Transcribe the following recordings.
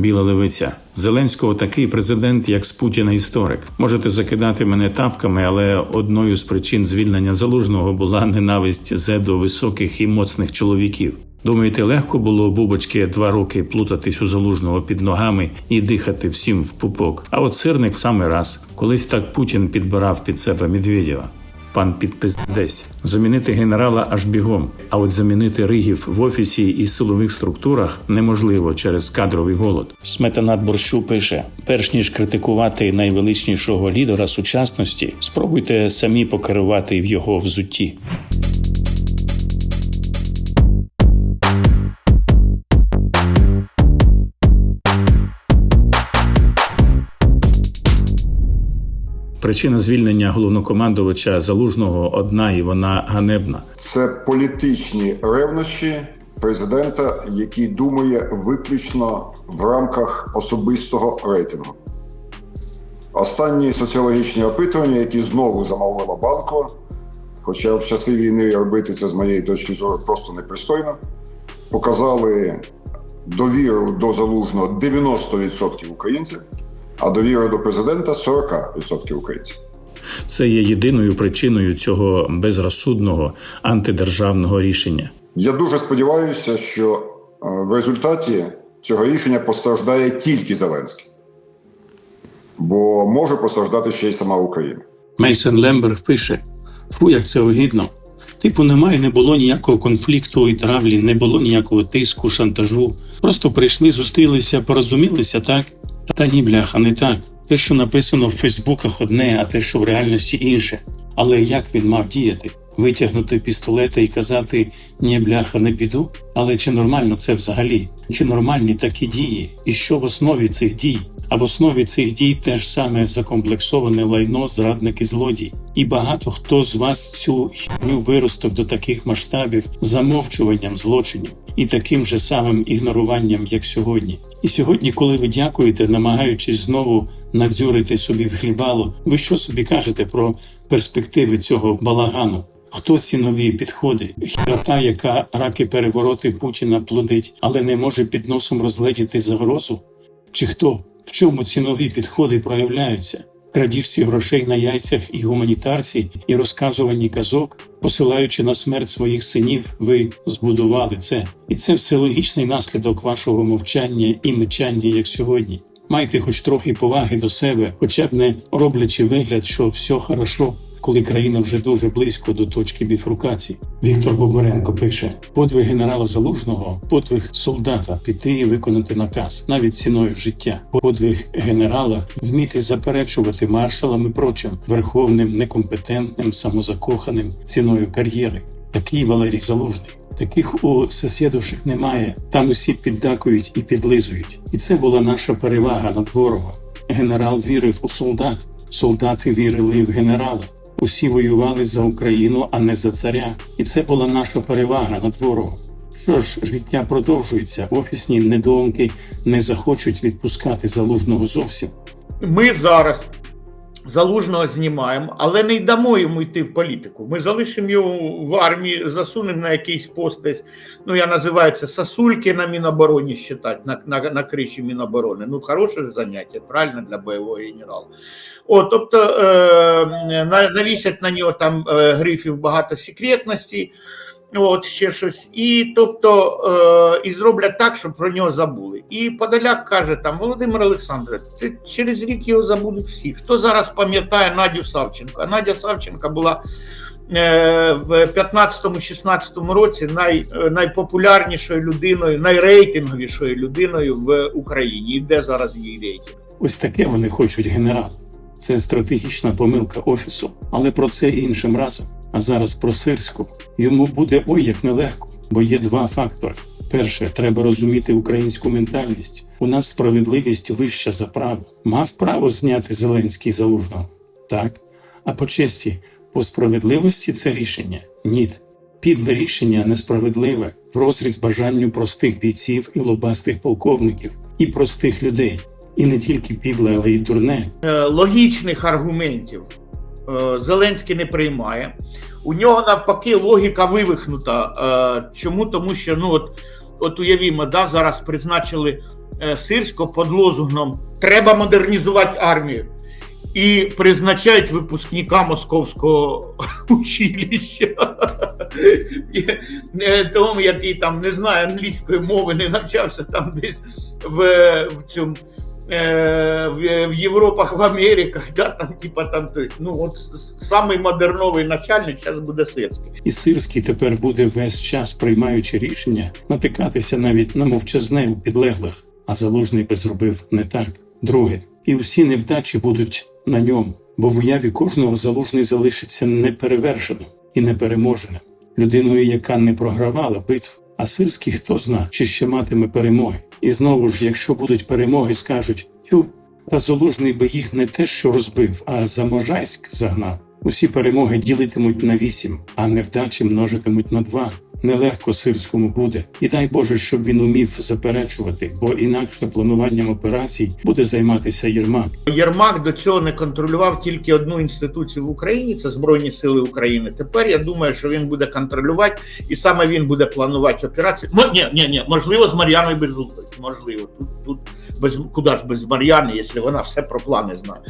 Біла левиця. Зеленського такий президент, як з Путіна історик. Можете закидати мене тапками, але одною з причин звільнення залужного була ненависть зе до високих і моцних чоловіків. Думаєте, легко було бубочки два роки плутатись у залужного під ногами і дихати всім в пупок. А от сирник в самий раз. Колись так Путін підбирав під себе Медведєва. Пан підпиздесь. Замінити генерала аж бігом. А от замінити ригів в офісі і силових структурах неможливо через кадровий голод. Сметанат борщу пише: перш ніж критикувати найвеличнішого лідера сучасності, спробуйте самі покерувати в його взутті. Причина звільнення головнокомандувача залужного одна і вона ганебна. Це політичні ревнощі президента, який думає виключно в рамках особистого рейтингу. Останні соціологічні опитування, які знову замовила Банкова, хоча в часи війни робити це з моєї точки зору просто непристойно, показали довіру до залужного 90% українців, а довіру до президента 40% українців. Це є єдиною причиною цього безрозсудного антидержавного рішення. Я дуже сподіваюся, що е, в результаті цього рішення постраждає тільки Зеленський, бо може постраждати ще й сама Україна. Мейсон Лемберг пише: Фу, як це огидно. Типу, немає, не було ніякого конфлікту і травлі, не було ніякого тиску, шантажу. Просто прийшли, зустрілися, порозумілися, так? Та ні, бляха, не так. Те, що написано в Фейсбуках, одне, а те, що в реальності інше. Але як він мав діяти? Витягнути пістолета і казати ні, бляха, не піду. Але чи нормально це взагалі? Чи нормальні такі дії? І що в основі цих дій? А в основі цих дій теж саме закомплексоване лайно, зрадники злодій. І багато хто з вас цю хіню виростив до таких масштабів замовчуванням злочинів і таким же самим ігноруванням, як сьогодні. І сьогодні, коли ви дякуєте, намагаючись знову надзюрити собі в хлібало, ви що собі кажете про перспективи цього балагану? Хто ці нові підходи? Хірота, яка раки перевороти Путіна плодить, але не може під носом розгледіти загрозу? Чи хто? В чому ці нові підходи проявляються? Крадіжці грошей на яйцях і гуманітарці, і розказуванні казок, посилаючи на смерть своїх синів, ви збудували це. І це все логічний наслідок вашого мовчання і мечання, як сьогодні. Майте хоч трохи поваги до себе, хоча б не роблячи вигляд, що все хорошо, коли країна вже дуже близько до точки біфрукації. Віктор Боборенко пише: подвиг генерала Залужного, подвиг солдата піти і виконати наказ, навіть ціною життя. Подвиг генерала вміти заперечувати маршалам і прочим верховним, некомпетентним, самозакоханим ціною кар'єри. Такий Валерій Залужний. Таких у сусідушек немає. Там усі піддакують і підлизують. І це була наша перевага над ворогом. Генерал вірив у солдат, солдати вірили в генерала. Усі воювали за Україну, а не за царя. І це була наша перевага над ворогом. Що ж, життя продовжується. Офісні недоумки не захочуть відпускати залужного зовсім. Ми зараз залужного знімаємо, але не дамо йому йти в політику. Ми залишимо його в армії, засунемо на якийсь пост. Ну, я називаю це сосульки на Мінобороні считати, на, на, на криші Міноборони. Ну, хороше ж заняття, правильно для бойового генерала. О, тобто е, на- навісять на нього там е, грифів багато секретності. От ще щось, і тобто е, і зроблять так, щоб про нього забули. І Подоляк каже там Володимир Олександрович, через рік його забудуть всі. Хто зараз пам'ятає Надю Савченко? Надя Савченко була е, в 15-16 році най, е, найпопулярнішою людиною, найрейтинговішою людиною в Україні. І де зараз її рейтинг? Ось таке вони хочуть генерал. Це стратегічна помилка офісу, але про це іншим разом. А зараз про сирську. Йому буде ой як нелегко, бо є два фактори. Перше, треба розуміти українську ментальність. У нас справедливість вища за право. Мав право зняти Зеленський залужного? Так. А по честі, по справедливості це рішення? Ні. Підле рішення несправедливе в розріз бажанню простих бійців і лобастих полковників, і простих людей. І не тільки підле, але й дурне. Е, логічних аргументів е, Зеленський не приймає. У нього навпаки логіка вивихнута. Е, Чому? Тому що ну от от уявімо, да, зараз призначили Сирського під лозунгом Треба модернізувати армію. І призначають випускника московського училища. Тому, який там не знає англійської мови, не навчався там десь в, в цьому. Е, В, в Європах, в Америках, да, там, типа там, то есть, ну от самий модерновий начальник зараз буде сирський. І Сирський тепер буде весь час, приймаючи рішення, натикатися навіть на мовчазне у підлеглих, а залужний би зробив не так. Друге, і усі невдачі будуть на ньому, бо в уяві кожного залужний залишиться неперевершеним і непереможеним, людиною, яка не програвала битв. А сирський хто зна, чи ще матиме перемоги. І знову ж, якщо будуть перемоги, скажуть тю, та залужний би їх не те, що розбив, а за Можайськ загнав. Усі перемоги ділитимуть на вісім, а невдачі множитимуть на два. Нелегко сирському буде, і дай Боже, щоб він умів заперечувати, бо інакше плануванням операцій буде займатися Єрмак. Єрмак до цього не контролював тільки одну інституцію в Україні це Збройні Сили України. Тепер я думаю, що він буде контролювати, і саме він буде планувати операції. Мо, ні, ні, ні, можливо, з Мар'яною Безуглою. Можливо, тут, тут без куди ж без Мар'яни, якщо вона все про плани знає.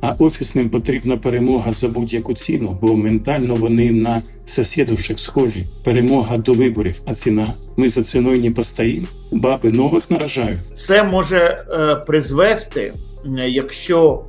А офісним потрібна перемога за будь-яку ціну, бо ментально вони на сусідушек схожі. Перемога до виборів, а ціна. Ми за ціною не постоїмо. Баби нових наражають. Це може е, призвести, якщо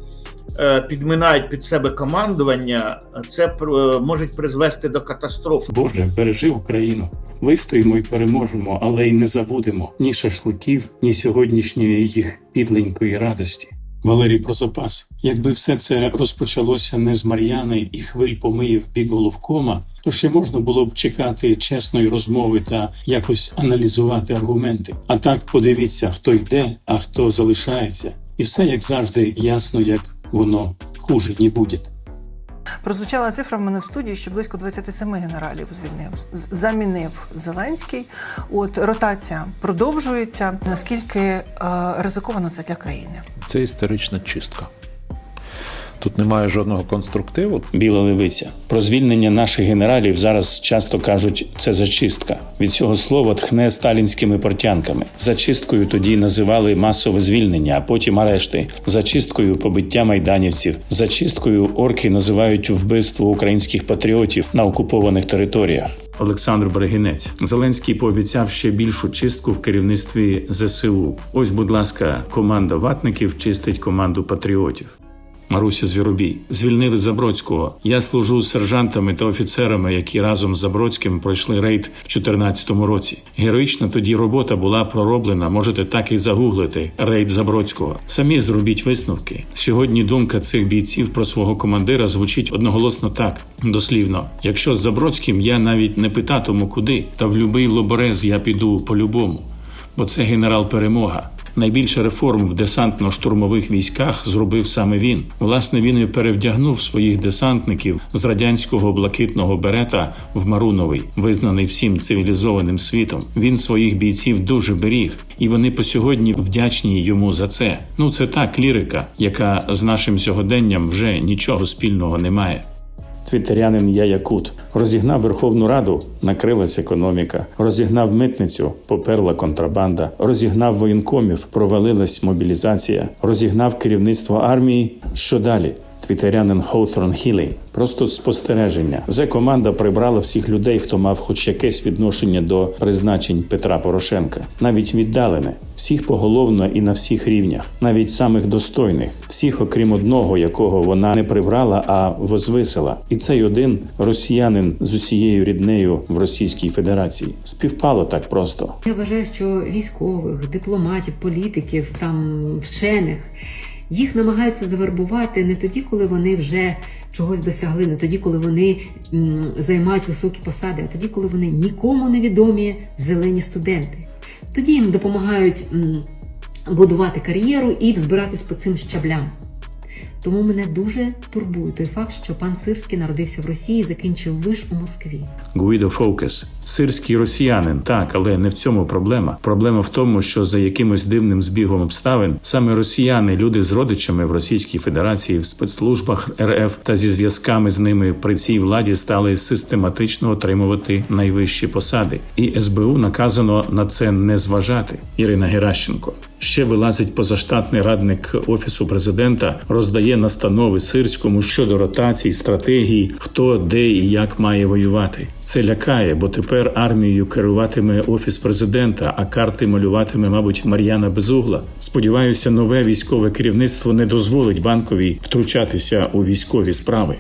е, підминають під себе командування, це е, може призвести до катастрофи. Боже, бережи Україну. Вистоїмо і переможемо, але й не забудемо ні шашликів, ні сьогоднішньої їх підленької радості. Валерій про запас. Якби все це розпочалося не з Мар'яни і хвиль помиїв бік головкома, то ще можна було б чекати чесної розмови та якось аналізувати аргументи. А так подивіться, хто йде, а хто залишається, і все як завжди ясно, як воно хуже не буде. Прозвучала цифра в мене в студії, що близько 27 генералів звільнив замінив Зеленський. От ротація продовжується. Наскільки е, ризиковано це для країни? Це історична чистка. Тут немає жодного конструктиву. Біла левиця. Про звільнення наших генералів зараз часто кажуть, це зачистка. Від цього слова тхне сталінськими портянками. Зачисткою тоді називали масове звільнення, а потім арешти. Зачисткою побиття майданівців. Зачисткою орки називають вбивство українських патріотів на окупованих територіях. Олександр Берегінець Зеленський пообіцяв ще більшу чистку в керівництві ЗСУ. Ось, будь ласка, команда ватників чистить команду патріотів. Маруся Звіробій звільнили Забродського. Я служу з сержантами та офіцерами, які разом з Забродським пройшли рейд в 2014 році. Героїчна тоді робота була пророблена. Можете так і загуглити рейд Забродського. Самі зробіть висновки. Сьогодні думка цих бійців про свого командира звучить одноголосно так, дослівно. Якщо з Забродським я навіть не питатиму куди, та в любий лоборез я піду по-любому, бо це генерал перемога. Найбільше реформ в десантно-штурмових військах зробив саме він. Власне, він і перевдягнув своїх десантників з радянського блакитного берета в Маруновий, визнаний всім цивілізованим світом. Він своїх бійців дуже беріг, і вони по сьогодні вдячні йому за це. Ну це так лірика, яка з нашим сьогоденням вже нічого спільного не має. Твіттерянин Я Якут розігнав Верховну Раду, накрилась економіка, розігнав митницю, поперла контрабанда, розігнав воєнкомів, провалилась мобілізація, розігнав керівництво армії. Що далі? Твітерянин Хоуторн Хілей. Просто спостереження. Зе команда прибрала всіх людей, хто мав хоч якесь відношення до призначень Петра Порошенка, навіть віддалене, всіх поголовно і на всіх рівнях, навіть самих достойних, всіх, окрім одного, якого вона не прибрала, а возвисила. І цей один росіянин з усією ріднею в Російській Федерації. Співпало так просто. Я вважаю, що військових, дипломатів, політиків, там вчених їх намагаються завербувати не тоді, коли вони вже чогось досягли, не тоді, коли вони займають високі посади, а тоді, коли вони нікому не відомі зелені студенти. Тоді їм допомагають будувати кар'єру і взбиратись по цим щаблям. Тому мене дуже турбує той факт, що пан Сирський народився в Росії і закінчив виш у Москві. Гуїдо Фокес. Сирський росіянин, так, але не в цьому проблема. Проблема в тому, що за якимось дивним збігом обставин саме росіяни, люди з родичами в Російській Федерації, в спецслужбах РФ та зі зв'язками з ними при цій владі стали систематично отримувати найвищі посади. І СБУ наказано на це не зважати. Ірина Геращенко. Ще вилазить позаштатний радник офісу президента, роздає настанови сирському щодо ротацій, стратегії, хто де і як має воювати. Це лякає, бо тепер армією керуватиме офіс президента, а карти малюватиме, мабуть, Мар'яна Безугла. Сподіваюся, нове військове керівництво не дозволить банковій втручатися у військові справи.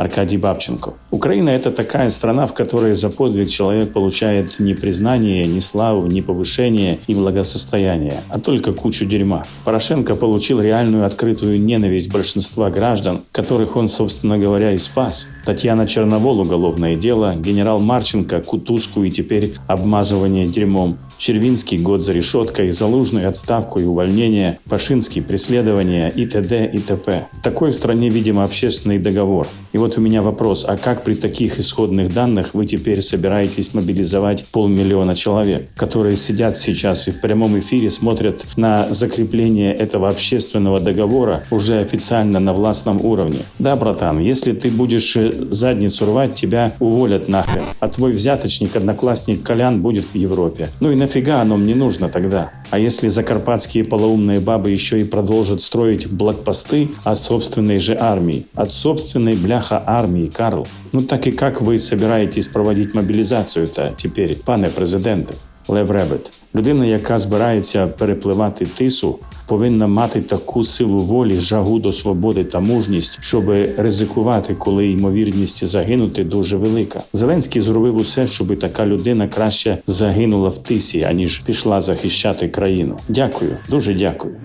Аркадий Бабченко. Украина – это такая страна, в которой за подвиг человек получает не признание, не славу, не повышение и благосостояние, а только кучу дерьма. Порошенко получил реальную открытую ненависть большинства граждан, которых он, собственно говоря, и спас. Татьяна Черновол – уголовное дело, генерал Марченко – кутузку и теперь обмазывание дерьмом. Червинский – год за решеткой, Залужный – отставку и увольнение, Пашинский – преследование и т.д. и т.п. Такой в стране, видимо, общественный договор. И вот у меня вопрос, а как при таких исходных данных вы теперь собираетесь мобилизовать полмиллиона человек, которые сидят сейчас и в прямом эфире смотрят на закрепление этого общественного договора уже официально на властном уровне? Да, братан, если ты будешь э, задницу рвать, тебя уволят нахрен, а твой взяточник, одноклассник Колян будет в Европе. Ну и нафига оно мне нужно тогда? А если закарпатские полоумные бабы еще и продолжат строить блокпосты от собственной же армии? От собственной бляха армии, Карл. Ну так и как вы собираетесь проводить мобілізацію-то теперь, пане президенте? Лев Ребет. Людина, яка збирається перепливати тису, повинна мати таку силу волі, жагу до свободи та мужність, щоб ризикувати, коли ймовірність загинути дуже велика. Зеленський зробив усе, щоб така людина краще загинула в тисі, аніж пішла захищати країну. Дякую, дуже дякую.